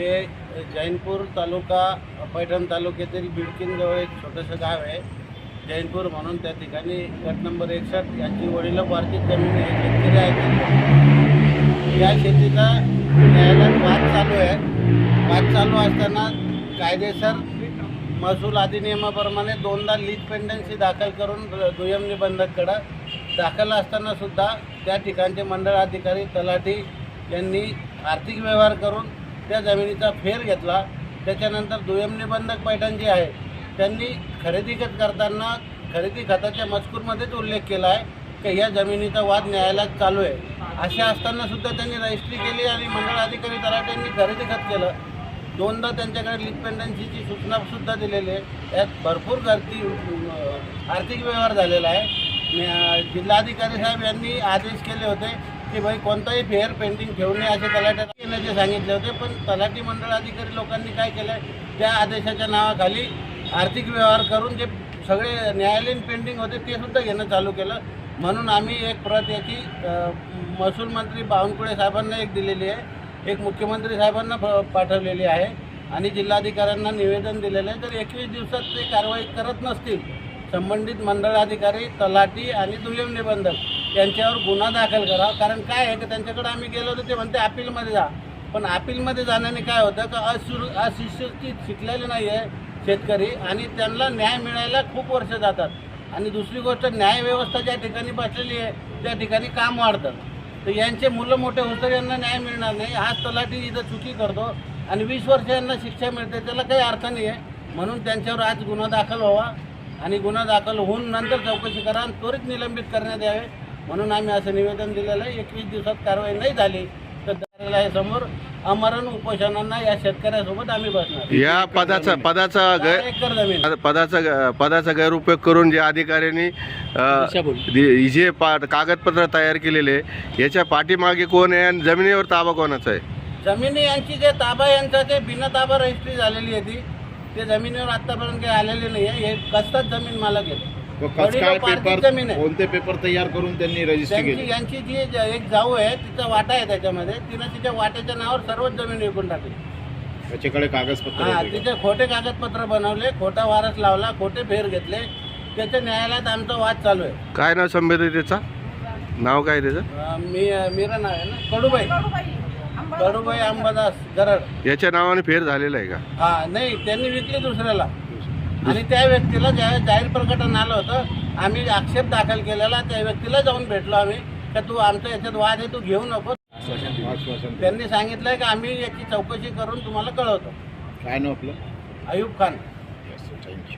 हे जैनपूर तालुका पैठण तालुक्यातील बिडकिनजवळ एक छोटंसं गाव आहे. जैनपूर म्हणून त्या ठिकाणी गट नंबर एकसष्ट यांची वडिलोपार्जित जमीन हे शेतकरी आहेत. या शेतीचा न्यायालयात वाद चालू आहे. वाद चालू असताना कायदेसर महसूल अधिनियमाप्रमाणे दोनदा लीज पेंडन्सी दाखल करून दुय्यम निबंधककडं दाखल असताना सुद्धा त्या ठिकाणचे मंडळ अधिकारी तलाठी यांनी आर्थिक व्यवहार करून त्या जमिनीचा फेर घेतला त्याच्यानंतर दुय्यम निबंधक पैठण जे आहे त्यांनी खरेदी खत करताना खरेदी खताच्या मजकूरमध्येच उल्लेख केला आहे की या जमिनीचा वाद न्यायालयात चालू आहे. असे असताना सुद्धा त्यांनी रजिस्ट्री केली आणि मंडळ अधिकारी तलाट्यांनी खरेदी खत केलं. दोनदा त्यांच्याकडे लीज सूचनासुद्धा सूचना सुद्धा दिलेली आहे. यात भरपूर गर्दी आर्थिक व्यवहार झालेला आहे. जिल्हाधिकारी साहेब यांनी आदेश केले होते की भाई कोणताही फेअर पेंटिंग ठेवू नये असे तलाट्याला सांगितले होते पण तलाठी मंडळ अधिकारी लोकांनी काय केलं त्या आदेशाच्या नावाखाली आर्थिक व्यवहार करून जे सगळे न्यायालयीन पेंडिंग होते ते सुद्धा घेणं चालू केलं. म्हणून आम्ही एक प्रत याची महसूल मंत्री बावनकुळे साहेबांना एक दिलेली आहे. एक मुख्यमंत्री साहेबांना प- पाठवलेली आहे. आणि जिल्हाधिकाऱ्यांना निवेदन दिलेलं आहे. तर एकवीस दिवसात ते कारवाई करत नसतील. संबंधित मंडळ अधिकारी तलाठी आणि दुय्यम निबंधक त्यांच्यावर गुन्हा दाखल करा. कारण काय आहे की त्यांच्याकडे आम्ही गेलो होतो ते म्हणते अपीलमध्ये जा. पण अपीलमध्ये जाण्याने काय होतं का असुर अशिक्षित शिकलेले नाही आहे शेतकरी आणि त्यांना न्याय मिळायला खूप वर्ष जातात. आणि दुसरी गोष्ट न्यायव्यवस्था ज्या ठिकाणी बसलेली आहे त्या ठिकाणी काम वाढतं. तर यांचे मुलं मोठे होतं यांना न्याय मिळणार नाही. आज तलाठी इथं चुकी करतो. आणि वीस वर्ष यांना शिक्षा मिळते त्याला काही अर्थ नाही आहे म्हणून त्यांच्यावर आज गुन्हा दाखल व्हावा. आणि गुन्हा दाखल होऊन नंतर चौकशी करा आणि त्वरित निलंबित करण्यात यावे. म्हणून आम्ही असं निवेदन दिलेलं आहे एकवीस दिवसात कारवाई नाही झाली तर कार्यालयासमोर अमरण उपोषणांना या शेतकऱ्यासोबत आम्ही बसणार. या पदाचा पदाचा गैर एकर जमीन. पदाचा पदाचा गैरउपयोग करून जे अधिकाऱ्यांनी अ, दि- जे पा कागदपत्र तयार केलेले याच्या पाठीमागे कोण आहे आणि जमिनीवर ताबा कोणाचा आहे? जमिनी यांची जे ताबा यांचा ते बिना ताबा रजिस्ट्री झालेली आहे ती ते जमिनीवर आतापर्यंत काही आलेले नाही आहे हे कसतात जमीन मालक आहेत व कचकाळ वडिलोपार्जित पेपर जमीन आहे. कोणते पेपर तयार करून त्यांनी रजिस्ट्री केली? यांची जी ज- एक जाऊ आहे तिचा वाटा आहे त्याच्यामध्ये. तिनं तिच्या वाट्याच्या नावावर सर्वच जमीन विकून टाकली. त्याच्याकडे कागदपत्र हा? तिचे खोटे कागदपत्र बनवले खोटा वारस लावला खोटे फेर घेतले. त्याच्या न्यायालयात आमचा वाद चालू आहे. काय नाव संभेद आहे त्याचा? नाव काय त्याचं? मी मीरा नाव आहे ना? कडूबाई. कडूबाई अंबादास गरड. याच्या नावाने फेर झालेला आहे का? हा नाही त्यांनी विकली दुसऱ्याला. आणि त्या व्यक्तीला ज्यावेळेस जाहीर प्रकटन आलं होतं. आम्ही आक्षेप दाखल केलेला त्या व्यक्तीला जाऊन भेटलो आम्ही. का तू आमच्या याच्यात वाद आहे तू घेऊ नको त्यांनी सांगितलंय की आम्ही याची चौकशी करून तुम्हाला कळवतो. काय नाव आपलं? अयूब खान. थँक्यू